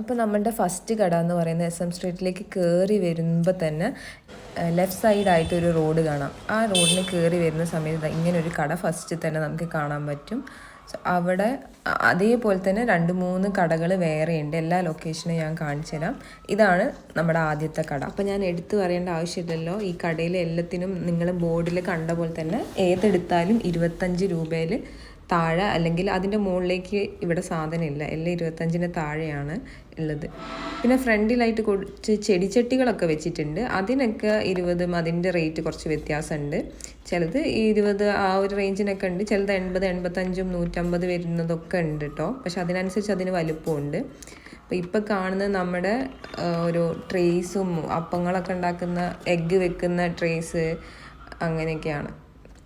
അപ്പോൾ നമ്മളുടെ ഫസ്റ്റ് കട എന്ന് പറയുന്നത് എസ് എം സ്ട്രീറ്റിലേക്ക് കയറി വരുമ്പോൾ തന്നെ ലെഫ്റ്റ് സൈഡായിട്ട് ഒരു റോഡ് കാണാം. ആ റോഡിന് കയറി വരുന്ന സമയത്ത് ഇങ്ങനെ ഒരു കട ഫസ്റ്റ് തന്നെ നമുക്ക് കാണാൻ പറ്റും. അവിടെ അതേപോലെ തന്നെ രണ്ട് മൂന്ന് കടകൾ വേറെയുണ്ട് എല്ലാ ലൊക്കേഷനും ഞാൻ കാണിച്ചു തരാം. ഇതാണ് നമ്മുടെ ആദ്യത്തെ കട. അപ്പോൾ ഞാൻ എടുത്തു പറയേണ്ട ആവശ്യമില്ലല്ലോ. ഈ കടയിൽ എല്ലാത്തിനും നിങ്ങൾ ബോർഡിൽ കണ്ട പോലെ തന്നെ ഏതെടുത്താലും ഇരുപത്തഞ്ച് രൂപയിൽ താഴെ അല്ലെങ്കിൽ അതിന്റെ മുകളിലേക്ക് ഇവിടെ സാധനമില്ല എല്ലാം ഇരുപത്തഞ്ചിന് താഴെയാണ്. ഉള്ളത്. പിന്നെ ഫ്രണ്ടിലായിട്ട് കുറച്ച് ചെടിച്ചട്ടികളൊക്കെ വെച്ചിട്ടുണ്ട്. അതിനൊക്കെ ഇരുപതും അതിന്റെ റേറ്റ് കുറച്ച് വ്യത്യാസമുണ്ട്. ചിലത് ഇരുപത് ആ ഒരു റേഞ്ചിനൊക്കെ ഉണ്ട്. ചിലത് എൺപത് എൺപത്തഞ്ചും നൂറ്റമ്പത് വരുന്നതൊക്കെ ഉണ്ട് കേട്ടോ പക്ഷെ അതിനനുസരിച്ച് അതിന് വലുപ്പമുണ്ട്. അപ്പോൾ ഇപ്പം കാണുന്ന നമ്മുടെ ഒരു ട്രേസും അപ്പങ്ങളൊക്കെ ഉണ്ടാക്കുന്ന എഗ്ഗ് വെക്കുന്ന ട്രേസ് അങ്ങനെയൊക്കെയാണ്.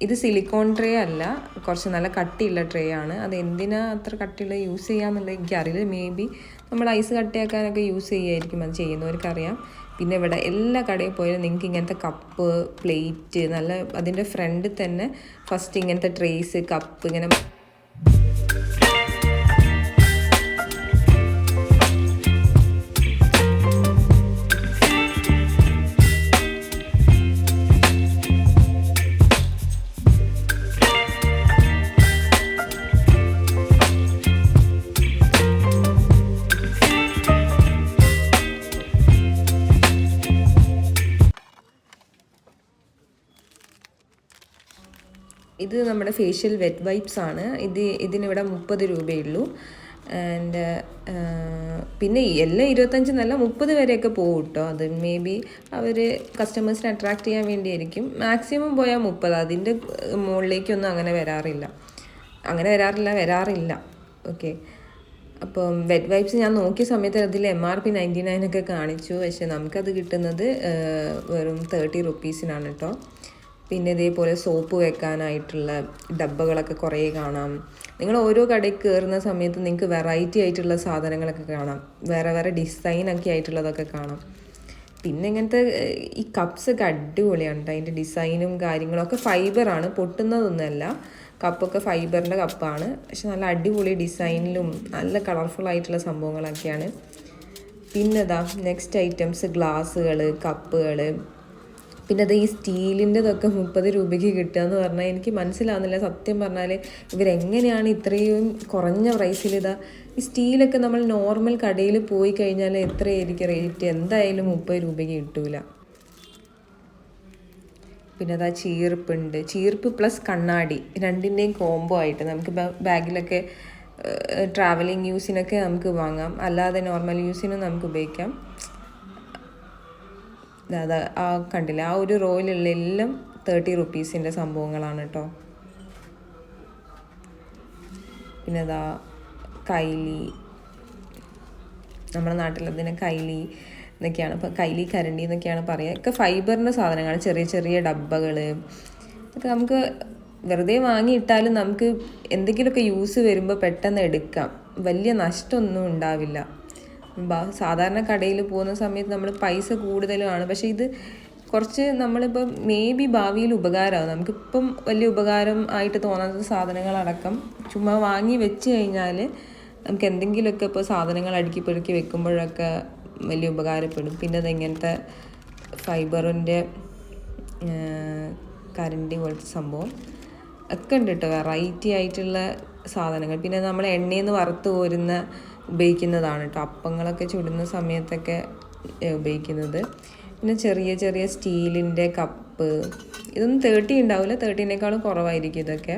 ഇത് സിലിക്കോൺ ട്രേ അല്ല കുറച്ച് നല്ല കട്ടിയുള്ള ട്രേ ആണ്. അത് എന്തിനാ അത്ര കട്ടിയുള്ള യൂസ് ചെയ്യാന്നുള്ളത് എനിക്കറിയില്ല. മേ ബി നമ്മൾ ഐസ് കട്ടിയാക്കാനൊക്കെ യൂസ് ചെയ്യുമായിരിക്കും അത് ചെയ്യുന്നവർക്കറിയാം. പിന്നെ ഇവിടെ എല്ലാ കടയിൽ പോയാലും നിങ്ങൾക്ക് ഇങ്ങനത്തെ കപ്പ് പ്ലേറ്റ് നല്ല അതിന്റെ ഫ്രണ്ടിൽ തന്നെ ഫസ്റ്റ് ഇങ്ങനത്തെ ട്രേസ് കപ്പ് ഇങ്ങനെ ഇത് നമ്മുടെ ഫേഷ്യൽ വെറ്റ് വൈപ്സ് ആണ്. ഇത് ഇതിനിവിടെ മുപ്പത് രൂപയുള്ളൂ. ആൻഡ് പിന്നെ എല്ലാം ഇരുപത്തഞ്ച് നല്ല മുപ്പത് വരെയൊക്കെ പോകും കേട്ടോ അത് മേ ബി അവർ കസ്റ്റമേഴ്സിനെ അട്രാക്റ്റ് ചെയ്യാൻ വേണ്ടിയായിരിക്കും. മാക്സിമം പോയാൽ മുപ്പത്. അതിന്റെ മുകളിലേക്കൊന്നും അങ്ങനെ വരാറില്ല. അങ്ങനെ വരാറില്ല വരാറില്ല. ഓക്കെ അപ്പം വെറ്റ് വൈപ്സ് ഞാൻ നോക്കിയ സമയത്ത് അതിൽ എം ആർ പി നയന്റി നയനൊക്കെ കാണിച്ചു. പക്ഷേ നമുക്കത് കിട്ടുന്നത് വെറും തേർട്ടി റുപ്പീസിനാണ് കേട്ടോ പിന്നെ ഇതേപോലെ സോപ്പ് വെക്കാനായിട്ടുള്ള ഡബ്ബകളൊക്കെ കുറേ കാണാം. നിങ്ങൾ ഓരോ കടയിൽ കയറുന്ന സമയത്ത് നിങ്ങൾക്ക് വെറൈറ്റി ആയിട്ടുള്ള സാധനങ്ങളൊക്കെ കാണാം. വേറെ വേറെ ഡിസൈനൊക്കെ ആയിട്ടുള്ളതൊക്കെ കാണാം. പിന്നെ ഇങ്ങനത്തെ ഈ കപ്സ് ഒക്കെ അടിപൊളിയാണ് അതിന്റെ ഡിസൈനും കാര്യങ്ങളൊക്കെ ഫൈബറാണ് പൊട്ടുന്നതൊന്നുമല്ല. കപ്പൊക്കെ ഫൈബറിന്റെ കപ്പാണ് പക്ഷെ നല്ല അടിപൊളി ഡിസൈനിലും നല്ല കളർഫുൾ ആയിട്ടുള്ള സംഭവങ്ങളൊക്കെയാണ്. പിന്നെതാ നെക്സ്റ്റ് ഐറ്റംസ് ഗ്ലാസ്സുകൾ കപ്പുകൾ പിന്നെ അത് ഈ സ്റ്റീലിന്റെതൊക്കെ മുപ്പത് രൂപയ്ക്ക് കിട്ടുക എന്ന് പറഞ്ഞാൽ എനിക്ക് മനസ്സിലാവുന്നില്ല. സത്യം പറഞ്ഞാൽ ഇവരെങ്ങനെയാണ് ഇത്രയും കുറഞ്ഞ പ്രൈസിൽ ഇതാ ഈ സ്റ്റീലൊക്കെ നമ്മൾ നോർമൽ കടയിൽ പോയി കഴിഞ്ഞാൽ എത്രയായിരിക്കും റേറ്റ് എന്തായാലും മുപ്പത് രൂപയ്ക്ക് കിട്ടൂല. പിന്നെ അതാ ചീർപ്പുണ്ട്. ചീർപ്പ് പ്ലസ് കണ്ണാടി. രണ്ടിന്റെയും കോംബോ ആയിട്ട് നമുക്ക് ബാഗിലൊക്കെ ട്രാവലിംഗ് യൂസിനൊക്കെ നമുക്ക് വാങ്ങാം. അല്ലാതെ നോർമൽ യൂസിനും നമുക്ക് ഉപയോഗിക്കാം. അതാ ആ കണ്ടില്ല ആ ഒരു റോയിലുള്ള എല്ലാം തേർട്ടി റുപ്പീസിന്റെ സംഭവങ്ങളാണ് കേട്ടോ പിന്നെ അതാ കൈലി. നമ്മുടെ നാട്ടിൽ കൈലി എന്നൊക്കെയാണ് ഇപ്പോൾ കൈലി കരണ്ടി എന്നൊക്കെയാണ് പറയുക ഒക്കെ ഫൈബറിന്റെ സാധനങ്ങൾ ചെറിയ ചെറിയ ഡബ്ബകൾ ഇതൊക്കെ നമുക്ക് വെറുതെ വാങ്ങിയിട്ടാലും നമുക്ക് എന്തെങ്കിലുമൊക്കെ യൂസ് വരുമ്പോൾ പെട്ടെന്ന് എടുക്കാം. വലിയ നഷ്ടമൊന്നും ഉണ്ടാവില്ല. സാധാരണ കടയിൽ പോകുന്ന സമയത്ത് നമ്മൾ പൈസ കൂടുതലുമാണ്. പക്ഷേ ഇത് കുറച്ച് നമ്മളിപ്പോൾ മേ ബി ഭാവിയിൽ ഉപകാരമാകും. നമുക്കിപ്പം വലിയ ഉപകാരം ആയിട്ട് തോന്നാത്ത സാധനങ്ങളടക്കം. ചുമ്മാ വാങ്ങി വെച്ച് കഴിഞ്ഞാൽ നമുക്ക് എന്തെങ്കിലുമൊക്കെ ഇപ്പോൾ സാധനങ്ങൾ അടുക്കി പെറുക്കി വെക്കുമ്പോഴൊക്കെ വലിയ ഉപകാരപ്പെടും. പിന്നെ അതെങ്ങനത്തെ ഫൈബറിന്റെ കരണ്ടി പോലത്തെ സംഭവം ഒക്കെ ഉണ്ട് കേട്ടോ. വെറൈറ്റി ആയിട്ടുള്ള സാധനങ്ങൾ. പിന്നെ നമ്മൾ എണ്ണയിൽ നിന്ന് വറുത്ത് കോരുന്ന ഉപയോഗിക്കുന്നതാണ് കേട്ടോ അപ്പങ്ങളൊക്കെ ചുടുന്ന സമയത്തൊക്കെ ഉപയോഗിക്കുന്നത്. പിന്നെ ചെറിയ ചെറിയ സ്റ്റീലിന്റെ കപ്പ്. ഇതൊന്നും തേർട്ടി ഉണ്ടാവില്ല തേർട്ടീനേക്കാളും കുറവായിരിക്കും ഇതൊക്കെ.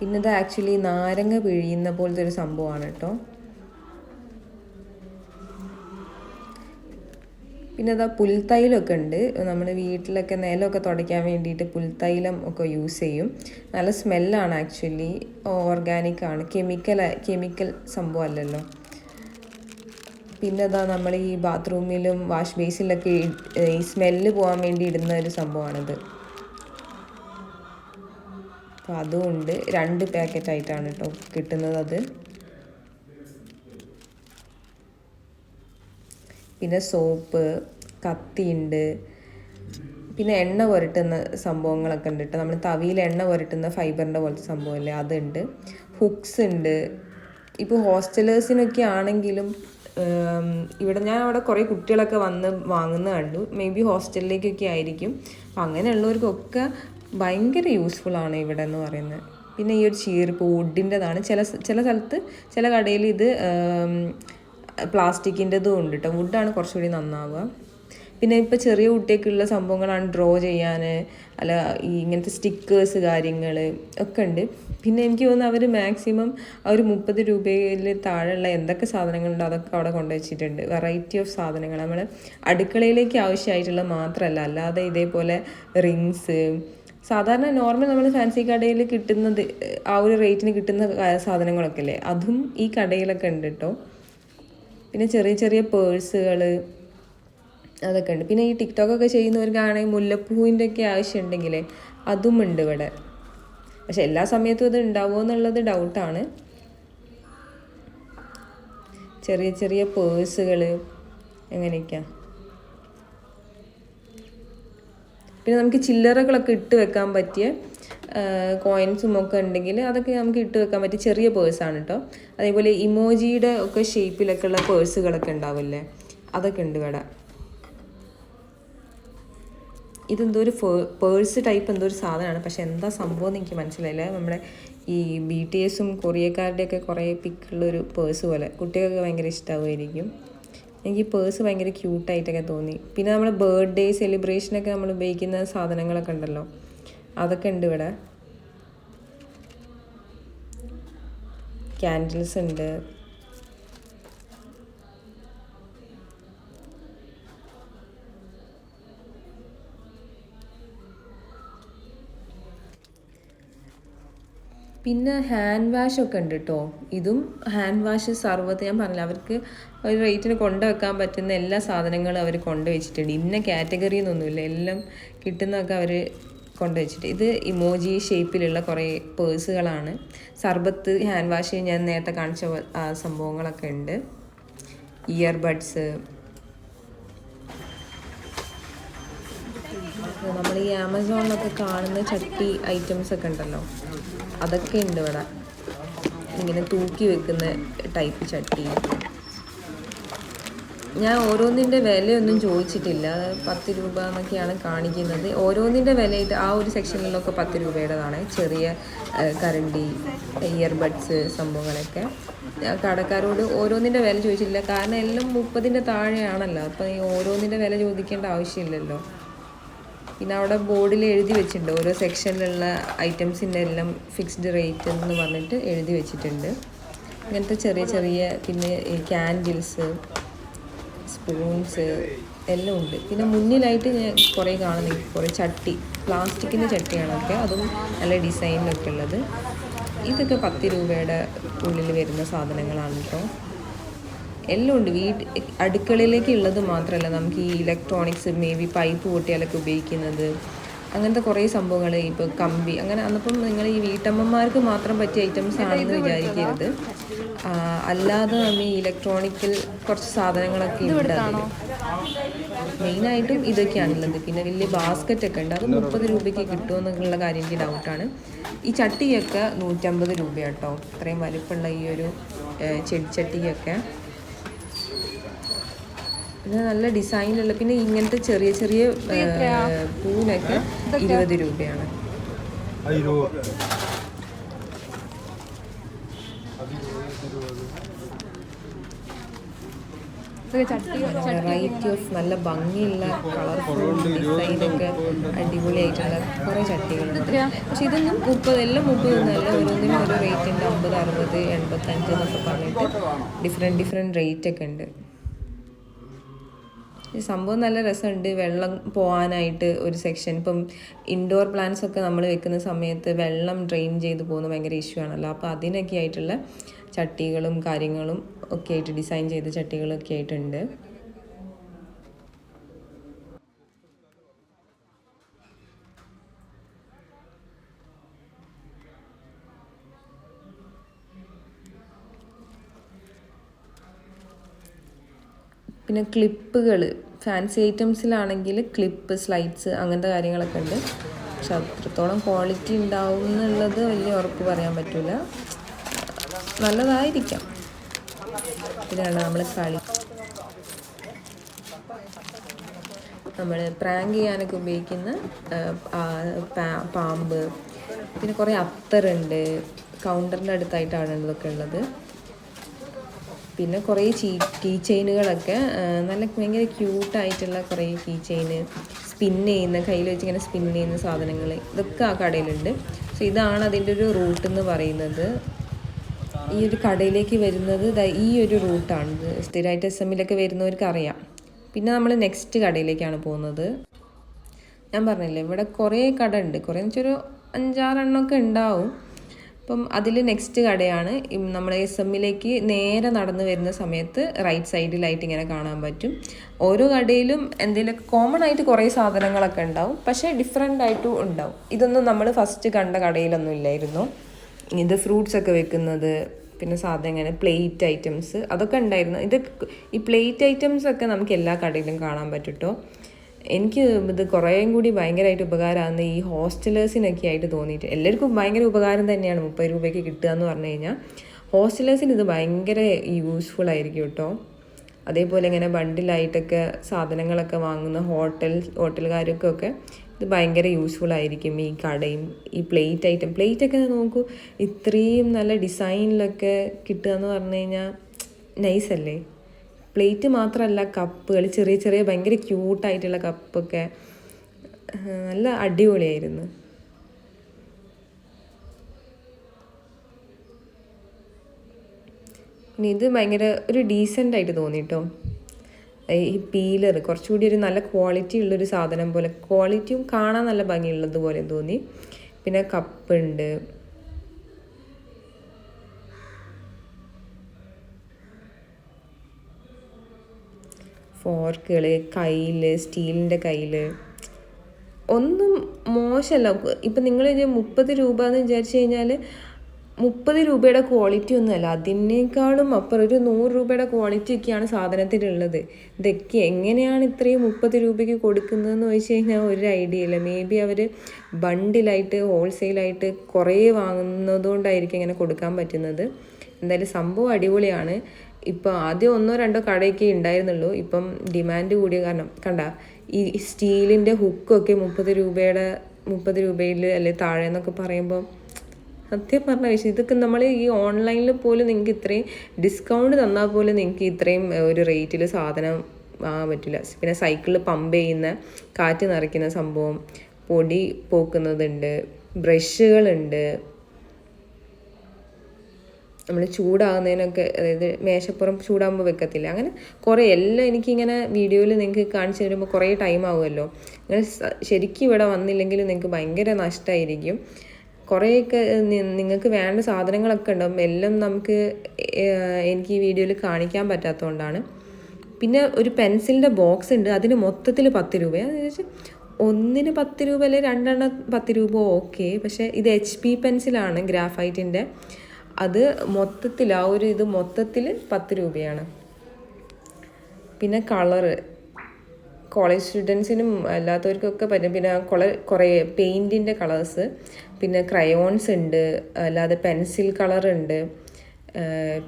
പിന്നെ ഇത് ആക്ച്വലി നാരങ്ങ പിഴിയുന്ന പോലത്തെ ഒരു സംഭവമാണ് കേട്ടോ പിന്നെ അതാ പുൽത്തൈലമൊക്കെ ഉണ്ട്. നമ്മൾ വീട്ടിലൊക്കെ നിലമൊക്കെ തുടയ്ക്കാൻ വേണ്ടിയിട്ട് പുൽത്തൈലം ഒക്കെ യൂസ് ചെയ്യും. നല്ല സ്മെല്ലാണ് ആക്ച്വലി ഓർഗാനിക് ആണ്. കെമിക്കൽ കെമിക്കൽ സംഭവം അല്ലല്ലോ. പിന്നെ അതാ നമ്മൾ ഈ ബാത്റൂമിലും വാഷ് ബേസിലൊക്കെ ഈ സ്മെല്ല് പോകാൻ വേണ്ടി ഇടുന്ന ഒരു സംഭവമാണിത് അപ്പോൾ അതുകൊണ്ട് രണ്ട് പാക്കറ്റ് ആയിട്ടാണ് കേട്ടോ കിട്ടുന്നത് അത്. പിന്നെ സോപ്പ് കത്തിയുണ്ട് പിന്നെ എണ്ണ പുരട്ടുന്ന സംഭവങ്ങളൊക്കെ ഉണ്ട് കേട്ടോ നമ്മൾ തവിയിൽ എണ്ണ പുരട്ടുന്ന ഫൈബറിന്റെ പോലത്തെ സംഭവമല്ലേ അതുണ്ട്. ഹുക്സ് ഉണ്ട്. ഇപ്പോൾ ഹോസ്റ്റലേഴ്സിനൊക്കെ ആണെങ്കിലും ഇവിടെ ഞാൻ അവിടെ കുറേ കുട്ടികളൊക്കെ വന്ന് വാങ്ങുന്ന കണ്ടു. മേ ബി ഹോസ്റ്റലിലേക്കൊക്കെ ആയിരിക്കും. അപ്പം അങ്ങനെയുള്ളവർക്കൊക്കെ ഭയങ്കര യൂസ്ഫുൾ ആണ് ഇവിടെ എന്ന് പറയുന്നത്. പിന്നെ ഈ ഒരു ചീർപ്പ് വുഡിന്റെതാണ് ചില ചില സ്ഥലത്ത് ചില കടയിൽ ഇത് പ്ലാസ്റ്റിക്കിന്റെതും ഉണ്ട് കേട്ടോ വുഡാണ് കുറച്ചുകൂടി നന്നാവുക. പിന്നെ ഇപ്പോൾ ചെറിയ കുട്ടിയൊക്കെയുള്ള സംഭവങ്ങളാണ് ഡ്രോ ചെയ്യാൻ അല്ല ഈ ഇങ്ങനത്തെ സ്റ്റിക്കേഴ്സ് കാര്യങ്ങൾ ഒക്കെ ഉണ്ട്. പിന്നെ എനിക്ക് തോന്നുന്നു അവർ മാക്സിമം ആ ഒരു മുപ്പത് രൂപയിൽ താഴെയുള്ള എന്തൊക്കെ സാധനങ്ങളുണ്ടോ അതൊക്കെ അവിടെ കൊണ്ടുവച്ചിട്ടുണ്ട് വെറൈറ്റി ഓഫ് സാധനങ്ങൾ നമ്മൾ അടുക്കളയിലേക്ക് ആവശ്യമായിട്ടുള്ള മാത്രമല്ല അല്ലാതെ ഇതേപോലെ റിങ്സ് സാധാരണ നോർമൽ നമ്മൾ ഫാൻസി കടയിൽ കിട്ടുന്നത് ആ ഒരു റേറ്റിന് കിട്ടുന്ന സാധനങ്ങളൊക്കെ അല്ലേ? അതും ഈ കടയിലൊക്കെ ഉണ്ട് കേട്ടോ പിന്നെ ചെറിയ ചെറിയ പേഴ്സുകൾ അതൊക്കെ ഉണ്ട്. പിന്നെ ഈ ടിക്ടോക്കൊക്കെ ചെയ്യുന്നവർക്കാണെങ്കിൽ മുല്ലപ്പൂവിന്റെ ഒക്കെ ആവശ്യമുണ്ടെങ്കിൽ അതുമുണ്ട് ഇവിടെ. പക്ഷെ എല്ലാ സമയത്തും അത് ഉണ്ടാവുമോ എന്നുള്ളത് ഡൗട്ടാണ് ചെറിയ ചെറിയ പേഴ്സുകൾ എങ്ങനെയൊക്കെയാണ് പിന്നെ നമുക്ക് ചില്ലറകളൊക്കെ ഇട്ട് വെക്കാൻ പറ്റിയ കോയിൻസും ഒക്കെ ഉണ്ടെങ്കിൽ അതൊക്കെ നമുക്ക് ഇട്ട് വെക്കാൻ പറ്റിയ ചെറിയ പേഴ്സാണ് കേട്ടോ അതേപോലെ ഇമോജിയുടെ ഒക്കെ ഷേപ്പിലൊക്കെ ഉള്ള പേഴ്സുകളൊക്കെ ഉണ്ടാവില്ലേ? അതൊക്കെ ഉണ്ട് ഇവിടെ. ഇതെന്തോ ഒരു പേഴ്സ് ടൈപ്പ് എന്തോ ഒരു സാധനമാണ്. പക്ഷെ എന്താ സംഭവം എനിക്ക് മനസ്സിലായില്ല. നമ്മുടെ ഈ ബി ടി എസും കൊറിയക്കാരുടെയൊക്കെ കുറേ പിക്കുള്ളൊരു പേഴ്സ് പോലെ. കുട്ടികൾക്ക് ഭയങ്കര ഇഷ്ടമാവുമായിരിക്കും എനിക്ക് ഈ പേഴ്സ് ഭയങ്കര ക്യൂട്ടായിട്ടൊക്കെ തോന്നി. പിന്നെ നമ്മൾ ബർത്ത്ഡേ സെലിബ്രേഷനൊക്കെ നമ്മൾ ഉപയോഗിക്കുന്ന സാധനങ്ങളൊക്കെ ഉണ്ടല്ലോ. അതൊക്കെ ഉണ്ട് ഇവിടെ. ക്യാൻഡിൽസ് ഉണ്ട്. പിന്നെ ഹാൻഡ് വാഷ് ഒക്കെ ഉണ്ട് കേട്ടോ ഇതും ഹാൻഡ് വാഷ് സർവത്ത് ഞാൻ പറഞ്ഞില്ല അവർക്ക് ഒരു റേറ്റിന് കൊണ്ടുവെക്കാൻ പറ്റുന്ന എല്ലാ സാധനങ്ങളും അവർ കൊണ്ടുവച്ചിട്ടുണ്ട് ഇന്ന കാറ്റഗറി എന്നൊന്നുമില്ല. എല്ലാം കിട്ടുന്നതൊക്കെ അവർ കൊണ്ടുവച്ചിട്ട് ഇത് ഇമോജി ഷേപ്പിലുള്ള കുറേ പേഴ്സുകളാണ് സർബത്ത് ഹാൻഡ് വാഷ് ഞാൻ നേരത്തെ കാണിച്ച സംഭവങ്ങളൊക്കെ ഉണ്ട്. ഇയർബഡ്സ് നമ്മൾ ഈ ആമസോണിലൊക്കെ കാണുന്ന ചട്ടി ഐറ്റംസ് ഒക്കെ ഉണ്ടല്ലോ. അതൊക്കെ ഉണ്ട് ഇവിടെ. ഇങ്ങനെ തൂക്കി വെക്കുന്ന ടൈപ്പ് ചട്ടി. ഞാൻ ഓരോന്നിന്റെ വിലയൊന്നും ചോദിച്ചിട്ടില്ല. പത്ത് രൂപ എന്നൊക്കെയാണ് കാണിക്കുന്നത്. ഓരോന്നിന്റെ വിലയിട്ട് ആ ഒരു സെക്ഷനിലൊക്കെ പത്ത് രൂപയുടേതാണ്. ചെറിയ കറണ്ടി ഇയർബഡ്സ് സംഭവങ്ങളൊക്കെ. കടക്കാരോട് ഓരോന്നിന്റെ വില ചോദിച്ചിട്ടില്ല. കാരണം എല്ലാം മുപ്പതിന്റെ താഴെയാണല്ലോ. അപ്പം ഈ ഓരോന്നിന്റെ വില ചോദിക്കേണ്ട ആവശ്യമില്ലല്ലോ. പിന്നെ അവിടെ ബോർഡിൽ എഴുതി വെച്ചിട്ടുണ്ട്. ഓരോ സെക്ഷനിലുള്ള ഐറ്റംസിന്റെ എല്ലാം ഫിക്സ്ഡ് റേറ്റ് എന്ന് പറഞ്ഞിട്ട് എഴുതി വെച്ചിട്ടുണ്ട്. ഇങ്ങനത്തെ ചെറിയ ചെറിയ പിന്നെ ക്യാൻഡിൽസ് സ്പൂൺസ് എല്ലാം ഉണ്ട്. പിന്നെ മുന്നിലായിട്ട് ഞാൻ കുറേ കാണുന്നു കുറേ ചട്ടി പ്ലാസ്റ്റിക്കിന്റെ ചട്ടിയാണൊക്കെ അതും നല്ല ഡിസൈനിലൊക്കെ ഉള്ളത്. ഇതൊക്കെ പത്ത് രൂപയുടെ ഉള്ളിൽ വരുന്ന സാധനങ്ങളാണ് കേട്ടോ. എല്ലാം ഉണ്ട്. വീട്ട് അടുക്കളയിലേക്ക് ഉള്ളത് മാത്രമല്ല നമുക്ക് ഈ ഇലക്ട്രോണിക്സ് മേ ബി പൈപ്പ് പൊട്ടിയാലൊക്കെ ഉപയോഗിക്കുന്നത്. അങ്ങനത്തെ കുറേ സംഭവങ്ങൾ ഇപ്പോൾ കമ്പി അങ്ങനെ അന്നപ്പം നിങ്ങൾ ഈ വീട്ടമ്മമാർക്ക് മാത്രം പറ്റിയ ഐറ്റംസ് ആണെന്ന് വിചാരിക്കരുത്. അല്ലാതെ നമ്മൾ ഈ ഇലക്ട്രോണിക്കൽ കുറച്ച് സാധനങ്ങളൊക്കെ ഉണ്ട് മെയിനായിട്ടും ഇതൊക്കെയാണുള്ളത്. പിന്നെ വലിയ ബാസ്ക്കറ്റ് ഒക്കെ ഉണ്ട്. അത് മുപ്പത് രൂപയ്ക്ക് കിട്ടുമെന്നുള്ള കാര്യം എനിക്ക് ഡൗട്ടാണ് ഈ ചട്ടിയൊക്കെ നൂറ്റമ്പത് രൂപയാട്ടോ. ഇത്രയും വലിപ്പമുള്ള ഈ ഒരു ചെടിച്ചട്ടിയൊക്കെ. പിന്നെ നല്ല ഡിസൈനിലുള്ള പിന്നെ ഇങ്ങനത്തെ ചെറിയ ചെറിയ പൂവിനൊക്കെ ഇരുപത് രൂപയാണ്. വെറൈറ്റി ഓഫ് നല്ല ഭംഗിയുള്ള കളർഫുൾ ഡിസൈനൊക്കെ അടിപൊളിയായിട്ടുള്ള കുറേ ചട്ടികളുണ്ട്. പക്ഷെ ഇതൊന്നും മുപ്പത് എല്ലാം മുപ്പത് നല്ല ഓരോന്നിനും ഓരോ റേറ്റ് ഉണ്ട്. അമ്പത് അറുപത് എൺപത്തഞ്ച് എന്നൊക്കെ പറഞ്ഞിട്ട് ഡിഫറെന്റ് ഡിഫറെന്റ് റേറ്റ് ഒക്കെ ഉണ്ട്. സംഭവം നല്ല രസമുണ്ട്. വെള്ളം പോകാനായിട്ട് ഒരു സെക്ഷൻ ഇപ്പം ഇൻഡോർ പ്ലാന്റ്സ് ഒക്കെ നമ്മൾ വെക്കുന്ന സമയത്ത് വെള്ളം ഡ്രെയിൻ ചെയ്ത് പോകുന്ന ഭയങ്കര ഇഷ്യൂ ആണല്ലോ. അപ്പോൾ അതിനൊക്കെ ആയിട്ടുള്ള ചട്ടികളും കാര്യങ്ങളും ഒക്കെ ആയിട്ട് ഡിസൈൻ ചെയ്ത ചട്ടികളൊക്കെ ആയിട്ടുണ്ട്. പിന്നെ ക്ലിപ്പുകൾ ഫാൻസി ഐറ്റംസിലാണെങ്കിൽ ക്ലിപ്പ് സ്ലൈഡ്സ് അങ്ങനത്തെ കാര്യങ്ങളൊക്കെ ഉണ്ട്. പക്ഷെ അത്രത്തോളം ക്വാളിറ്റി ഉണ്ടാവും എന്നുള്ളത് വലിയ ഉറപ്പ് പറയാൻ പറ്റില്ല നല്ലതായിരിക്കാം. ഇതാണ് നമ്മൾ കളി. നമ്മൾ പ്രാങ്ക് ചെയ്യാനൊക്കെ ഉപയോഗിക്കുന്ന പാമ്പ്. പിന്നെ കുറേ അത്തറുണ്ട്. കൗണ്ടറിന്റെ അടുത്തായിട്ടാണ് ഇതൊക്കെ ഉള്ളത്. പിന്നെ കുറേ ചീ കീ ചെയിനുകളൊക്കെ നല്ല ഭയങ്കര ക്യൂട്ടായിട്ടുള്ള കുറേ കീ ചെയിന് സ്പിൻ ചെയ്യുന്ന കയ്യിൽ വെച്ച് ഇങ്ങനെ സ്പിൻ ചെയ്യുന്ന സാധനങ്ങൾ ഇതൊക്കെ ആ കടയിലുണ്ട്. സോ ഇതാണ് അതിന്റെ ഒരു റൂട്ട് എന്ന് പറയുന്നത്. ഈ ഒരു കടയിലേക്ക് വരുന്നത് ഈ ഒരു റൂട്ടാണ് സ്ഥിരമായിട്ട് എസ് എമ്മിലൊക്കെ വരുന്നവർക്ക് അറിയാം. പിന്നെ നമ്മൾ നെക്സ്റ്റ് കടയിലേക്കാണ് പോകുന്നത്. ഞാൻ പറഞ്ഞില്ലേ ഇവിടെ കുറേ കട ഉണ്ട്. കുറേ ഒരു അഞ്ചാറെണ്ണമൊക്കെ ഉണ്ടാവും. അപ്പം അതിൽ നെക്സ്റ്റ് കടയാണ്. നമ്മൾ എസ് എമ്മിലേക്ക് നേരെ നടന്നു വരുന്ന സമയത്ത് റൈറ്റ് സൈഡിലായിട്ട് ഇങ്ങനെ കാണാൻ പറ്റും. ഓരോ കടയിലും എന്തെങ്കിലും കോമൺ ആയിട്ട് കുറേ സാധനങ്ങളൊക്കെ ഉണ്ടാവും. പക്ഷേ ഡിഫറെന്റ് ആയിട്ടും ഉണ്ടാവും. ഇതൊന്നും നമ്മൾ ഫസ്റ്റ് കണ്ട കടയിലൊന്നും ഇല്ലായിരുന്നു. ഇത് ഫ്രൂട്ട്സ് ഒക്കെ വെക്കുന്നത് പിന്നെ സാധനം ഇങ്ങനെ പ്ലേറ്റ് ഐറ്റംസ് അതൊക്കെ ഉണ്ടായിരുന്നു. ഇത് ഈ പ്ലേറ്റ് ഐറ്റംസ് ഒക്കെ നമുക്ക് എല്ലാ കടയിലും കാണാൻ പറ്റും എനിക്ക് ഇത് കുറേയും കൂടി ഭയങ്കരമായിട്ട് ഉപകാരമാകുന്ന ഈ ഹോസ്റ്റലേഴ്സിനൊക്കെ ആയിട്ട് തോന്നിയിട്ട് എല്ലാവർക്കും ഭയങ്കര ഉപകാരം തന്നെയാണ് മുപ്പത് രൂപയ്ക്ക് കിട്ടുക എന്ന് പറഞ്ഞു കഴിഞ്ഞാൽ. ഹോസ്റ്റലേഴ്സിന് ഇത് ഭയങ്കര യൂസ്ഫുൾ ആയിരിക്കും കേട്ടോ. അതേപോലെ ഇങ്ങനെ ബണ്ടിലായിട്ടൊക്കെ സാധനങ്ങളൊക്കെ വാങ്ങുന്ന ഹോട്ടൽ ഹോട്ടലുകാർക്കൊക്കെ ഇത് ഭയങ്കര യൂസ്ഫുൾ ആയിരിക്കും. ഈ കടയും ഈ പ്ലേറ്റ് ഐറ്റം പ്ലേറ്റ് ഒക്കെ നോക്കൂ. ഇത്രയും നല്ല ഡിസൈനിലൊക്കെ കിട്ടുക എന്ന് പറഞ്ഞു കഴിഞ്ഞാൽ നൈസല്ലേ പ്ലേറ്റ് മാത്രമല്ല കപ്പുകൾ ചെറിയ ചെറിയ ഭയങ്കര ക്യൂട്ടായിട്ടുള്ള കപ്പൊക്കെ. നല്ല അടിപൊളിയായിരുന്നു. പിന്നെ ഇത് ഭയങ്കര ഒരു ഡീസന്റ് ആയിട്ട് തോന്നി കേട്ടോ ഈ പീലർ കുറച്ചുകൂടി ഒരു നല്ല ക്വാളിറ്റി ഉള്ളൊരു സാധനം പോലെ ക്വാളിറ്റിയും കാണാൻ നല്ല ഭംഗിയുള്ളതുപോലെ തോന്നി. പിന്നെ കപ്പ് ഫോർക്കുകൾ കയ്യിൽ സ്റ്റീലിന്റെ കയ്യിൽ ഒന്നും മോശമല്ല. ഇപ്പം നിങ്ങൾ മുപ്പത് രൂപ എന്ന് വിചാരിച്ചു കഴിഞ്ഞാൽ മുപ്പത് രൂപയുടെ ക്വാളിറ്റി ഒന്നുമല്ല. അതിനേക്കാളും അപ്പുറം ഒരു നൂറ് രൂപയുടെ ക്വാളിറ്റി ഒക്കെയാണ് സാധനത്തിലുള്ളത്. ഇതൊക്കെ എങ്ങനെയാണ് ഇത്രയും മുപ്പത് രൂപയ്ക്ക് കൊടുക്കുന്നതെന്ന് ചോദിച്ചു കഴിഞ്ഞാൽ ഒരു ഐഡിയ ഇല്ല. മേ ബി അവർ ബണ്ടിലായിട്ട് ഹോൾസെയിലായിട്ട് കുറേ വാങ്ങുന്നതുകൊണ്ടായിരിക്കും ഇങ്ങനെ കൊടുക്കാൻ പറ്റുന്നത്. എന്തായാലും സംഭവം അടിപൊളിയാണ്. ഇപ്പോൾ ആദ്യം ഒന്നോ രണ്ടോ കടയൊക്കെ ഉണ്ടായിരുന്നുള്ളൂ. ഇപ്പം ഡിമാൻഡ് കൂടിയ കാരണം. കണ്ട ഈ സ്റ്റീലിന്റെ ഹുക്കൊക്കെ മുപ്പത് രൂപയുടെ മുപ്പത് രൂപയിൽ അല്ലെ താഴെ എന്നൊക്കെ പറയുമ്പോൾ സത്യം പറഞ്ഞ വിഷയം. ഇതൊക്കെ നമ്മൾ ഈ ഓൺലൈനിൽ പോലും നിങ്ങൾക്ക് ഇത്രയും ഡിസ്കൗണ്ട് തന്നാൽ പോലും നിങ്ങൾക്ക് ഇത്രയും ഒരു റേറ്റിൽ സാധനം വാങ്ങാൻ പറ്റില്ല. പിന്നെ സൈക്കിളിൽ പമ്പ് ചെയ്യുന്ന കാറ്റ് നിറയ്ക്കുന്ന സംഭവം പൊടി പോക്കുന്നതുണ്ട് ബ്രഷുകളുണ്ട് നമ്മൾ ചൂടാകുന്നതിനൊക്കെ അതായത് മേശപ്പുറം ചൂടാകുമ്പോൾ വെക്കത്തില്ല. അങ്ങനെ കുറേ എല്ലാം എനിക്കിങ്ങനെ വീഡിയോയിൽ നിങ്ങൾക്ക് കാണിച്ചു തരുമ്പോൾ കുറേ ടൈം ആവുമല്ലോ. നിങ്ങൾ ശരിക്കും ഇവിടെ വന്നില്ലെങ്കിൽ നിങ്ങൾക്ക് ഭയങ്കര നഷ്ടമായിരിക്കും കുറേയൊക്കെ നിങ്ങൾക്ക് വേണ്ട സാധനങ്ങളൊക്കെ ഉണ്ടാവും. എല്ലാം നമുക്ക് എനിക്ക് ഈ വീഡിയോയിൽ കാണിക്കാൻ പറ്റാത്തതുകൊണ്ടാണ് പിന്നെ ഒരു പെൻസിലിന്റെ ബോക്സ് ഉണ്ട്. അതിന് മൊത്തത്തിൽ പത്ത് രൂപയാണ് ഒന്നിന് പത്ത് രൂപ അല്ലെങ്കിൽ രണ്ടെണ്ണം പത്ത് രൂപ ഓക്കെ. പക്ഷേ ഇത് എച്ച് പി പെൻസിലാണ് ഗ്രാഫൈറ്റിന്റെ അത് മൊത്തത്തിൽ ആ ഒരു ഇത് മൊത്തത്തിൽ പത്ത് രൂപയാണ്. പിന്നെ കളറ്. കോളേജ് സ്റ്റുഡൻസിനും അല്ലാത്തവർക്കൊക്കെ പറ്റും. പിന്നെ കുറെ കുറേ പെയിന്റിന്റെ കളേഴ്സ്. പിന്നെ ക്രയോൺസ് ഉണ്ട്. അല്ലാതെ പെൻസിൽ കളറുണ്ട്.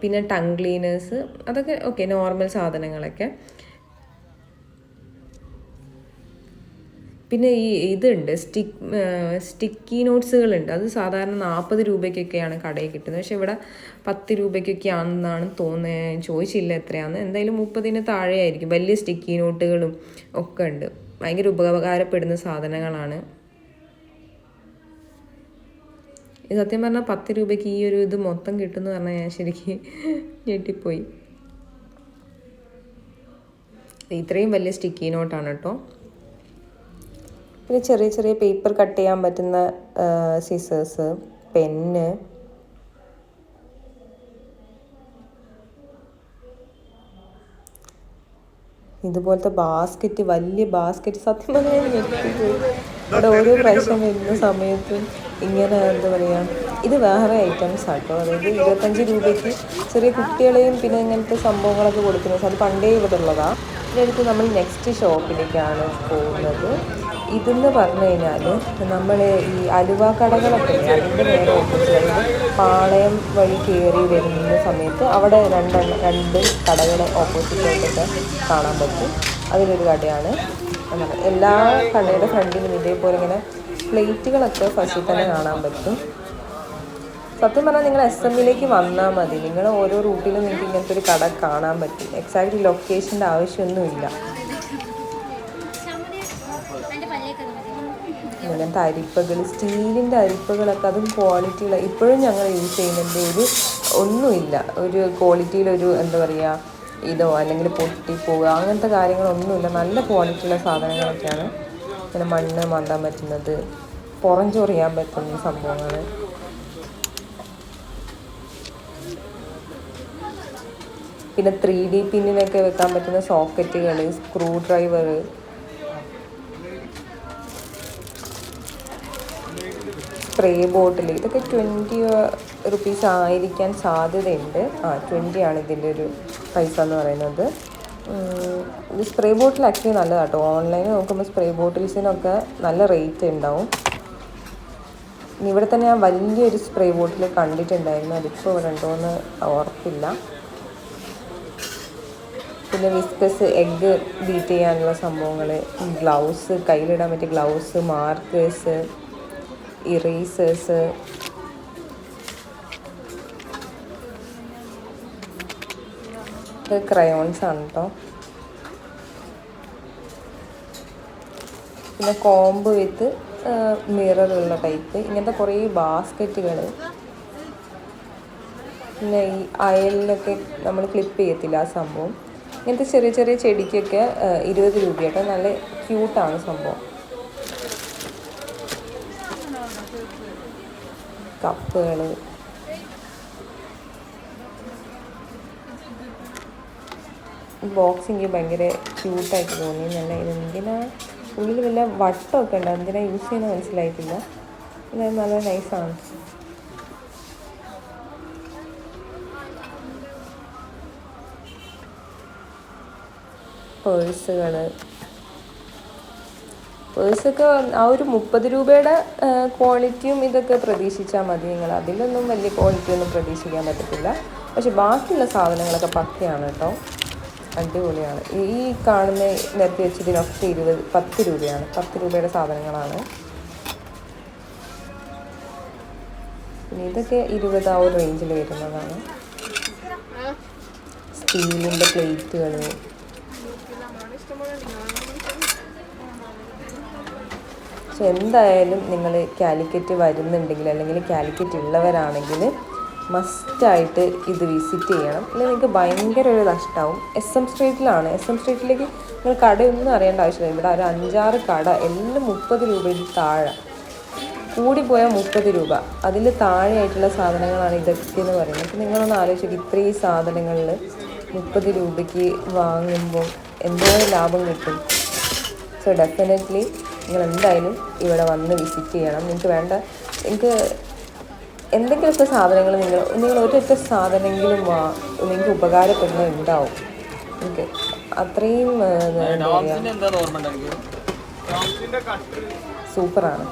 പിന്നെ ടങ് ക്ലീനേഴ്സ്. അതൊക്കെ ഓക്കെ നോർമൽ സാധനങ്ങളൊക്കെ. പിന്നെ ഈ ഇതുണ്ട് സ്റ്റിക്ക് സ്റ്റിക്കി നോട്ട്സുകളുണ്ട്. അത് സാധാരണ നാൽപ്പത് രൂപയ്ക്കൊക്കെയാണ് കടയിൽ കിട്ടുന്നത്. പക്ഷെ ഇവിടെ പത്ത് രൂപയ്ക്കൊക്കെയാണെന്നാണ് തോന്നുന്നത് ചോദിച്ചില്ല എത്രയാണ് എന്തായാലും മുപ്പതിന് താഴെ ആയിരിക്കും വലിയ സ്റ്റിക്കി നോട്ടുകളും ഒക്കെ ഉണ്ട്. ഭയങ്കര ഉപകാരപ്പെടുന്ന സാധനങ്ങളാണ്. സത്യം പറഞ്ഞാൽ പത്ത് രൂപയ്ക്ക് ഈ ഒരു ഇത് മൊത്തം കിട്ടുമെന്ന് പറഞ്ഞാൽ ഞാൻ ശരിക്കും ഞെട്ടിപ്പോയി. ഇത്രയും വലിയ സ്റ്റിക്കി നോട്ടാണ് കേട്ടോ. പിന്നെ ചെറിയ ചെറിയ പേപ്പർ കട്ട് ചെയ്യാൻ പറ്റുന്ന സിസേഴ്സ് പെന്ന്. ഇതുപോലത്തെ ബാസ്ക്കറ്റ് വലിയ ബാസ്ക്കറ്റ് സത്യം പറഞ്ഞാൽ ഇവിടെ ഓരോ പ്രാവശ്യം വരുന്ന സമയത്തും ഇങ്ങനെ എന്താ പറയുക ഇത് വേറെ ഐറ്റംസ് ആട്ടോ. അതായത് ഇരുപത്തഞ്ച് രൂപയ്ക്ക് ചെറിയ കുട്ടികളെയും പിന്നെ ഇങ്ങനത്തെ സംഭവങ്ങളൊക്കെ കൊടുക്കുന്നത്. അത് പണ്ടേ ഇവിടെ ഉള്ളതാണ് ഇതിനടുത്ത് നമ്മൾ നെക്സ്റ്റ് ഷോപ്പിലേക്കാണ് പോകുന്നത്. ഇതെന്ന് പറഞ്ഞു കഴിഞ്ഞാൽ നമ്മൾ ഈ അലുവ കടകളൊക്കെ അതിന്റെ നേരെ ഓപ്പോസിറ്റ് പാളയം വഴി കയറി വരുന്ന സമയത്ത് അവിടെ രണ്ട് രണ്ട് കടകൾ ഓപ്പോസിറ്റായിട്ടൊക്കെ കാണാൻ പറ്റും. അതിലൊരു കടയാണ്. എല്ലാ കടയുടെ ഫ്രണ്ടിലും ഇതേപോലെ ഇങ്ങനെ പ്ലേറ്റുകളൊക്കെ ഫസ്റ്റിൽ തന്നെ കാണാൻ പറ്റും. സത്യം പറഞ്ഞാൽ നിങ്ങൾ എസ് എമ്മിലേക്ക് വന്നാൽ മതി. നിങ്ങൾ ഓരോ റൂട്ടിലും നിങ്ങൾക്ക് ഇങ്ങനത്തെ ഒരു കട കാണാൻ പറ്റും. എക്സാക്ട് ലൊക്കേഷന്റെ ആവശ്യമൊന്നുമില്ല. ഇങ്ങനത്തെ അരിപ്പകൾ സ്റ്റീലിന്റെ അരിപ്പകളൊക്കെ അതും ക്വാളിറ്റിയുള്ള ഇപ്പോഴും ഞങ്ങൾ യൂസ് ചെയ്യുന്നതിന്റെ ഒരു ഒന്നുമില്ല. ഒരു ക്വാളിറ്റിയിലൊരു എന്താ പറയുക ഇതോ അല്ലെങ്കിൽ പൊട്ടിപ്പോവുക അങ്ങനത്തെ കാര്യങ്ങളൊന്നുമില്ല. നല്ല ക്വാളിറ്റിയുള്ള സാധനങ്ങളൊക്കെയാണ് പിന്നെ മണ്ണ് മാന്താൻ പറ്റുന്നത് പുറഞ്ചൊറിയാൻ പറ്റുന്ന സംഭവങ്ങൾ. പിന്നെ ത്രീ ഡി പിന്നിനൊക്കെ വെക്കാൻ പറ്റുന്ന സോക്കറ്റുകൾ സ്ക്രൂ ഡ്രൈവർ സ്പ്രേ ബോട്ടിൽ ഇതൊക്കെ ട്വന്റി റുപ്പീസ് ആയിരിക്കാൻ സാധ്യതയുണ്ട്. ആ ട്വന്റി ആണ് ഇതിന്റെ ഒരു പൈസ എന്ന് പറയുന്നത്. ഇത് സ്പ്രേ ബോട്ടിൽ ആക്ച്വലി നല്ലതാണ് കേട്ടോ ഓൺലൈനിൽ നോക്കുമ്പോൾ സ്പ്രേ ബോട്ടിൽസിനൊക്കെ നല്ല റേറ്റ് ഉണ്ടാവും. ഇവിടെ തന്നെ ഞാൻ വലിയൊരു സ്പ്രേ ബോട്ടിൽ കണ്ടിട്ടുണ്ടായിരുന്നു. അതിപ്പോൾ ഇവിടെ ഉണ്ടോയെന്ന് ഉറപ്പില്ല പിന്നെ വിസ്കസ് എഗ്ഗ് ബീറ്റ് ചെയ്യാനുള്ള സംഭവങ്ങൾ ഗ്ലൗസ് കയ്യിലിടാൻ പറ്റിയ ഗ്ലൗസ് മാർക്കേഴ്സ് ഇറേസേഴ്സ് ഇത് ക്രയോൺസ് ആണ് കേട്ടോ പിന്നെ കോമ്പ് വിത്ത് മിററുള്ള ടൈപ്പ് ഇങ്ങനത്തെ കുറേ ബാസ്ക്കറ്റുകൾ പിന്നെ ഈ അയലിലൊക്കെ നമ്മൾ ക്ലിപ്പ് ചെയ്യത്തില്ല ആ സംഭവം. ഇങ്ങനത്തെ ചെറിയ ചെറിയ ചെടിക്കൊക്കെ ഇരുപത് ഇരുപത് രൂപയാട്ടോ നല്ല ക്യൂട്ടാണ് സംഭവം. കപ്പുകൾ ബോക്സ് ഭയങ്കര ക്യൂട്ടായിട്ട് തോന്നി. നല്ല ഇതെന്തിനാ ഉള്ളിൽ വല്ല വട്ടമൊക്കെ ഉണ്ട്? എന്തിനാ യൂസ് ചെയ്യുന്നത് മനസ്സിലായിട്ടില്ല. ഇത് നല്ല നൈസാണ് പേഴ്സുകൾ പേഴ്സൊക്കെ ആ ഒരു മുപ്പത് രൂപയുടെ ക്വാളിറ്റിയും ഇതൊക്കെ പ്രതീക്ഷിച്ചാൽ മതി നിങ്ങൾ. അതിലൊന്നും വലിയ ക്വാളിറ്റി ഒന്നും പ്രതീക്ഷിക്കാൻ പറ്റത്തില്ല. പക്ഷെ ബാക്കിയുള്ള സാധനങ്ങളൊക്കെ പക്കയാണ് കേട്ടോ. അടിപൊളിയാണ്. ഈ കാണുന്ന നിരത്തി വെച്ചതിനൊക്കെ ഇരുപത് പത്ത് രൂപയാണ്. പത്ത് രൂപയുടെ സാധനങ്ങളാണ്. പിന്നെ ഇതൊക്കെ ഇരുപത് ആ ഒരു റേഞ്ചിൽ വരുന്നതാണ്. സ്റ്റീലിന്റെ പ്ലേറ്റുകൾ പക്ഷെ എന്തായാലും നിങ്ങൾ കാലിക്കറ്റ് വരുന്നുണ്ടെങ്കിൽ അല്ലെങ്കിൽ കാലിക്കറ്റ് ഉള്ളവരാണെങ്കിൽ മസ്റ്റായിട്ട് ഇത് വിസിറ്റ് ചെയ്യണം. അല്ലെങ്കിൽ നിങ്ങൾക്ക് ഭയങ്കര ഒരു നഷ്ടമാവും എസ് എം സ്ട്രീറ്റിലാണ് എസ് എം സ്ട്രീറ്റിലേക്ക് നിങ്ങൾ കടയൊന്നും അറിയേണ്ട ആവശ്യമില്ല. ഇവിടെ ഒരു അഞ്ചാറ് കട എല്ലാം മുപ്പത് രൂപയിൽ താഴെ. കൂടിപ്പോയാൽ മുപ്പത് രൂപ. അതിൽ താഴെയായിട്ടുള്ള സാധനങ്ങളാണ് ഇതൊക്കെ എന്ന് പറയുന്നത്. അപ്പം നിങ്ങളൊന്ന് ആലോചിക്കുക ഇത്രയും സാധനങ്ങളിൽ മുപ്പത് രൂപയ്ക്ക് വാങ്ങുമ്പോൾ എന്തോ ലാഭം കിട്ടും? സോ ഡെഫിനറ്റ്ലി നിങ്ങൾ എന്തായാലും ഇവിടെ വന്ന് വിസിറ്റ് ചെയ്യണം. നിങ്ങൾക്ക് വേണ്ട നിങ്ങൾക്ക് എന്തെങ്കിലുമൊക്കെ സാധനങ്ങൾ നിങ്ങൾ നിങ്ങൾ ഒരൊറ്റ സാധനമെങ്കിലും വാ നിങ്ങൾക്ക് ഉപകാരപ്പെടുന്ന ഉണ്ടാവും. നിങ്ങൾക്ക് അത്രയും സൂപ്പറാണ്.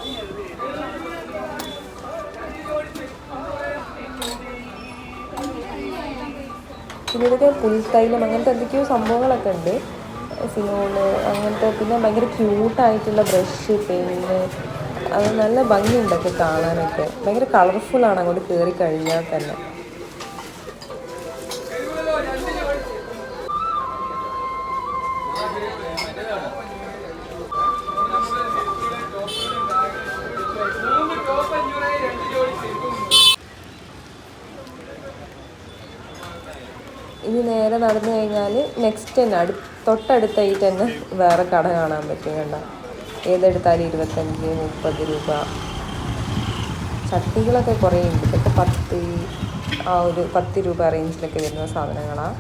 പിന്നെ ഇതൊക്കെ പുൽത്തൈലം അങ്ങനത്തെ എന്തൊക്കെയോ സംഭവങ്ങളൊക്കെ ഉണ്ട്. സിനോണ് അങ്ങനത്തെ പിന്നെ ഭയങ്കര ക്യൂട്ടായിട്ടുള്ള ബ്രഷ് പെയിന് അത് നല്ല ഭംഗിയുണ്ടൊക്കെ കാണാനൊക്കെ. ഭയങ്കര കളർഫുള്ളാണ് അങ്ങോട്ട് കയറി കഴിഞ്ഞാൽ തന്നെ. നടന്നു കഴിഞ്ഞാൽ നെക്സ്റ്റ് തന്നെ അടു തൊട്ടടുത്തായിട്ട് തന്നെ വേറെ കട കാണാൻ പറ്റും കണ്ട. ഏതെടുത്താലും ഇരുപത്തഞ്ച് മുപ്പത് രൂപ. ചട്ടികളൊക്കെ കുറേ ഉണ്ട്. ഇതൊക്കെ പത്ത് ആ ഒരു പത്ത് രൂപ റേഞ്ചിലൊക്കെ വരുന്ന സാധനങ്ങളാണ്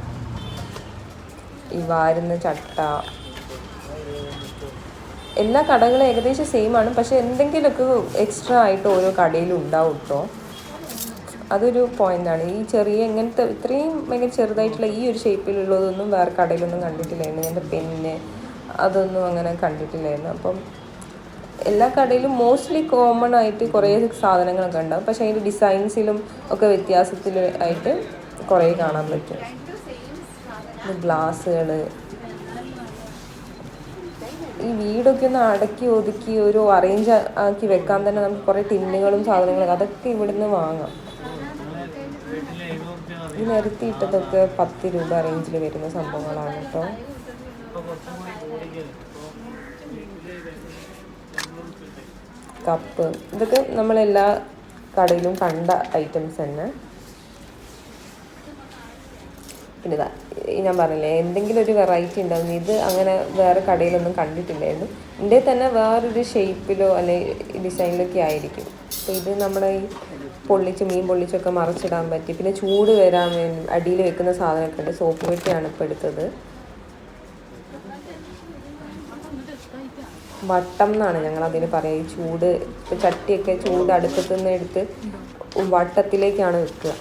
ഈ വാരുന്ന ചട്ട. എല്ലാ കടകളും ഏകദേശം സെയിം ആണ്. പക്ഷെ എന്തെങ്കിലുമൊക്കെ എക്സ്ട്രാ ആയിട്ട് ഓരോ കടയിലും ഉണ്ടാവും കേട്ടോ അതൊരു പോയിന്റാണ് ഈ ചെറിയ ഇങ്ങനത്തെ ഇത്രയും ഭയങ്കര ചെറുതായിട്ടുള്ള ഈ ഒരു ഷേപ്പിലുള്ളതൊന്നും വേറെ കടയിലൊന്നും കണ്ടിട്ടില്ലായിരുന്നു. എന്റെ പെന്ന് അതൊന്നും അങ്ങനെ കണ്ടിട്ടില്ലായിരുന്നു. അപ്പം എല്ലാ കടയിലും മോസ്റ്റ്ലി കോമൺ ആയിട്ട് കുറേ സാധനങ്ങളൊക്കെ ഉണ്ടാകും പക്ഷേ അതിന്റെ ഡിസൈൻസിലും ഒക്കെ വ്യത്യാസത്തിൽ ആയിട്ട് കുറേ കാണാൻ പറ്റും. ഗ്ലാസ്സുകൾ ഈ വീടൊക്കെ ഒന്ന് അടക്കി ഒതുക്കി ഒരു അറേഞ്ച് ആക്കി വെക്കാൻ തന്നെ നമുക്ക് കുറേ ടിന്നുകളും സാധനങ്ങളും അതൊക്കെ ഇവിടുന്ന് വാങ്ങാം. ഈ നിരത്തിയിട്ടതൊക്കെ പത്ത് രൂപ റേഞ്ചിൽ വരുന്ന സംഭവങ്ങളാണ് കേട്ടോ. കപ്പ്. ഇതൊക്കെ നമ്മളെല്ലാ കടയിലും കണ്ട ഐറ്റംസ് തന്നെ. പിന്നെ ഞാൻ പറഞ്ഞില്ലേ എന്തെങ്കിലും ഒരു വെറൈറ്റി ഉണ്ടാവും. ഇത് അങ്ങനെ വേറെ കടയിലൊന്നും കണ്ടിട്ടില്ലായിരുന്നു. ഇതിന്റെ തന്നെ വേറൊരു ഷേപ്പിലോ അല്ലെങ്കിൽ ഡിസൈനിലൊക്കെ ആയിരിക്കും. അപ്പോൾ ഇത് നമ്മുടെ ഈ പൊള്ളിച്ച് മീൻ പൊള്ളിച്ചൊക്കെ മറച്ചിടാൻ പറ്റി. പിന്നെ ചൂട് വരാൻ വേണ്ടി അടിയിൽ വെക്കുന്ന സാധനമൊക്കെ ഉണ്ട്. സോപ്പ് വെട്ടിയാണ് ഇപ്പോൾ എടുത്തത്. വട്ടം എന്നാണ് ഞങ്ങൾ അതിന് പറയുക ഈ ചൂട് ചട്ടിയൊക്കെ ചൂട് അടുത്തു നിന്ന് എടുത്ത് വട്ടത്തിലേക്കാണ് വെക്കുക.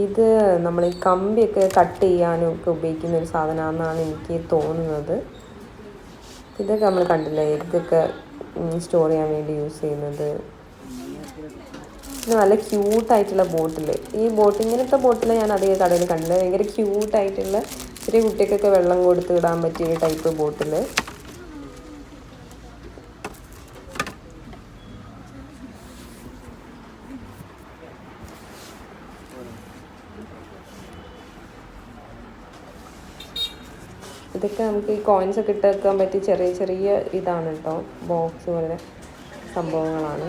ഇത് നമ്മൾ ഈ കമ്പിയൊക്കെ കട്ട് ചെയ്യാനും ഒക്കെ ഉപയോഗിക്കുന്ന ഒരു സാധനമാണെന്നാണ് എനിക്ക് തോന്നുന്നത്. ഇതൊക്കെ നമ്മൾ കണ്ടില്ലേ? എഗ്ഗൊക്കെ സ്റ്റോർ ചെയ്യാൻ വേണ്ടി യൂസ് ചെയ്യുന്നത്. ഇത് നല്ല ക്യൂട്ടായിട്ടുള്ള ബോട്ടിൽ ഈ ബോട്ട് ഇങ്ങനത്തെ ബോട്ടിൽ ഞാൻ അധികം കടയിൽ കണ്ടില്ല. ഭയങ്കര ക്യൂട്ടായിട്ടുള്ള ചെറിയ കുട്ടികൾക്കൊക്കെ വെള്ളം കൊടുത്ത് ഇടാൻ പറ്റിയ ടൈപ്പ് ബോട്ടിൽ ഇതൊക്കെ നമുക്ക് ഈ കോയിൻസ് ഒക്കെ ഇട്ട് വെക്കാൻ പറ്റിയ ചെറിയ ചെറിയ ഇതാണ് കേട്ടോ. ബോക്സ് പോലെ സംഭവങ്ങളാണ്.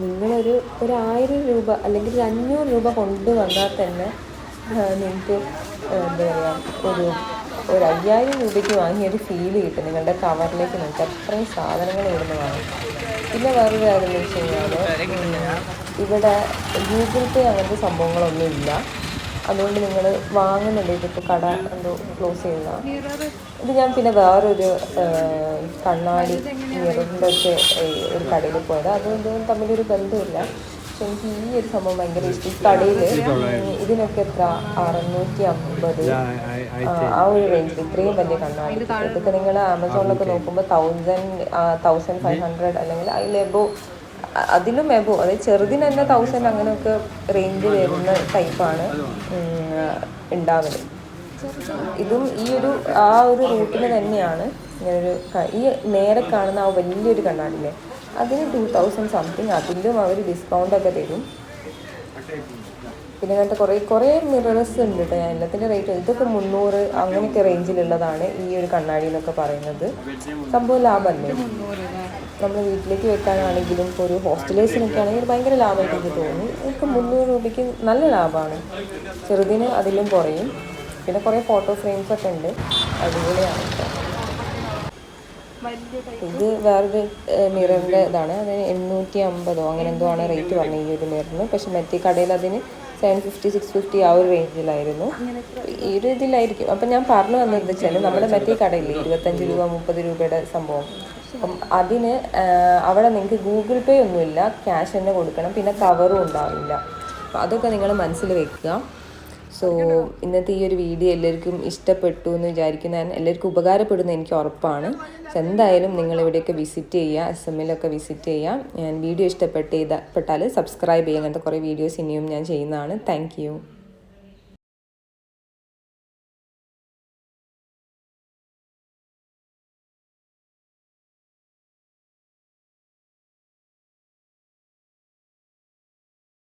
നിങ്ങളൊരു ഒരു ആയിരം രൂപ അല്ലെങ്കിൽ ഒരു അഞ്ഞൂറ് രൂപ കൊണ്ടുവന്നാൽ തന്നെ നിങ്ങൾക്ക് എന്താ പറയുക ഒരു ഒരു അയ്യായിരം രൂപയ്ക്ക് വാങ്ങിയ ഒരു ഫീൽ കിട്ടും. നിങ്ങളുടെ കവറിലേക്ക് നിങ്ങൾക്ക് അത്രയും സാധനങ്ങൾ ഇവിടുന്ന് വാങ്ങും. പിന്നെ വേറൊരു കാര്യം എന്ന് വെച്ച് കഴിഞ്ഞാൽ ഇവിടെ ഗൂഗിൾ പേ അങ്ങനത്തെ സംഭവങ്ങളൊന്നും ഇല്ല. അതുകൊണ്ട് നിങ്ങൾ വാങ്ങുന്നുണ്ട്. ഇതിപ്പോൾ കട എന്തോ ക്ലോസ് ചെയ്യുന്ന. ഇത് ഞാൻ പിന്നെ വേറൊരു കണ്ണാടി മിററിന്റെ ഒക്കെ ഒരു കടയിൽ പോയത്. അതുകൊണ്ട് തമ്മിലൊരു ബന്ധമില്ല പക്ഷെ എനിക്ക് ഈ ഒരു സംഭവം ഭയങ്കര ഇഷ്ടം. കടയിൽ ഇതിനൊക്കെ എത്ര? അറുന്നൂറ്റി അമ്പത് ആ ഒരു റേഞ്ച് ഇത്രയും വലിയ കണ്ണാടി. ഇതൊക്കെ നിങ്ങൾ ആമസോണിലൊക്കെ നോക്കുമ്പോൾ തൗസൻഡ് തൗസൻഡ് ഫൈവ് ഹൺഡ്രഡ് അല്ലെങ്കിൽ അതിൽ എബോ അതിലും എബോ. അതായത് ചെറുതിന് തന്നെ തൗസൻഡ് അങ്ങനെയൊക്കെ റേഞ്ച് വരുന്ന ടൈപ്പാണ് ഉണ്ടാവൽ. ഇതും ഈ ഒരു ആ ഒരു റൂട്ടിന് തന്നെയാണ് ഇങ്ങനൊരു ഈ നേരെ കാണുന്ന ആ വലിയൊരു കണ്ണാടില്ലേ അതിന് ടു തൗസൻഡ് സംതിങ് അതിലും അവർ ഡിസ്കൗണ്ടൊക്കെ തരും. പിന്നെ അങ്ങനത്തെ കുറേ കുറേ മിററസ് ഉണ്ട് കേട്ടോ ഞാൻ എല്ലാത്തിന്റെ റേറ്റ് ഇതൊക്കെ മുന്നൂറ് അങ്ങനെയൊക്കെ റേഞ്ചിലുള്ളതാണ് ഈ ഒരു കണ്ണാടി എന്നൊക്കെ പറയുന്നത്. സംഭവം ലാഭമല്ലേ നമ്മൾ വീട്ടിലേക്ക് വെക്കാനാണെങ്കിലും ഇപ്പോൾ ഒരു ഹോസ്റ്റലേഴ്സിനൊക്കെ ആണെങ്കിൽ ഭയങ്കര ലാഭമായിട്ട് എനിക്ക് തോന്നി. എനിക്ക് മുന്നൂറ് രൂപയ്ക്ക് നല്ല ലാഭമാണ്. ചെറുതിന് അതിലും കുറയും. പിന്നെ കുറേ ഫോട്ടോ ഫ്രെയിംസ് ഒക്കെ ഉണ്ട്. അടിപൊളിയാണ് ഇത് വേറൊരു മിററിന്റെ ഇതാണ്. അതിന് എണ്ണൂറ്റി അമ്പതോ അങ്ങനെ എന്തോ ആണ് റേറ്റ് പറഞ്ഞത് ഈ ഒരു മിററിന് പക്ഷെ മറ്റേ കടയിൽ അതിന് സെവൻ ഫിഫ്റ്റി സിക്സ് ഫിഫ്റ്റി ആ ഒരു റേഞ്ചിലായിരുന്നു ഈ ഒരു ഇതിലായിരിക്കും. അപ്പം ഞാൻ പറഞ്ഞു വന്നത് വെച്ചാൽ നമ്മുടെ മറ്റേ കടയില്ലേ ഇരുപത്തഞ്ച് രൂപ മുപ്പത് രൂപയുടെ സംഭവം. അപ്പം അതിന് അവിടെ നിങ്ങൾക്ക് ഗൂഗിൾ പേ ഒന്നുമില്ല ക്യാഷ് തന്നെ കൊടുക്കണം. പിന്നെ കവറും ഉണ്ടാവില്ല. അതൊക്കെ നിങ്ങൾ മനസ്സിൽ വെക്കുക. സോ ഇന്നത്തെ ഈ ഒരു വീഡിയോ എല്ലാവർക്കും ഇഷ്ടപ്പെട്ടു എന്ന് വിചാരിക്കുന്ന എല്ലാവർക്കും ഉപകാരപ്പെടുന്ന എനിക്ക് ഉറപ്പാണ്. എന്തായാലും നിങ്ങൾ ഇവിടെയൊക്കെ വിസിറ്റ് ചെയ്യുക എസ് എമ്മിലൊക്കെ വിസിറ്റ് ചെയ്യുക. ഞാൻ വീഡിയോ ഇഷ്ടപ്പെട്ട് പെട്ടാൽ സബ്സ്ക്രൈബ് ചെയ്യുക. അങ്ങനത്തെ കുറേ വീഡിയോസ് ഇനിയും ഞാൻ ചെയ്യുന്നതാണ്. താങ്ക്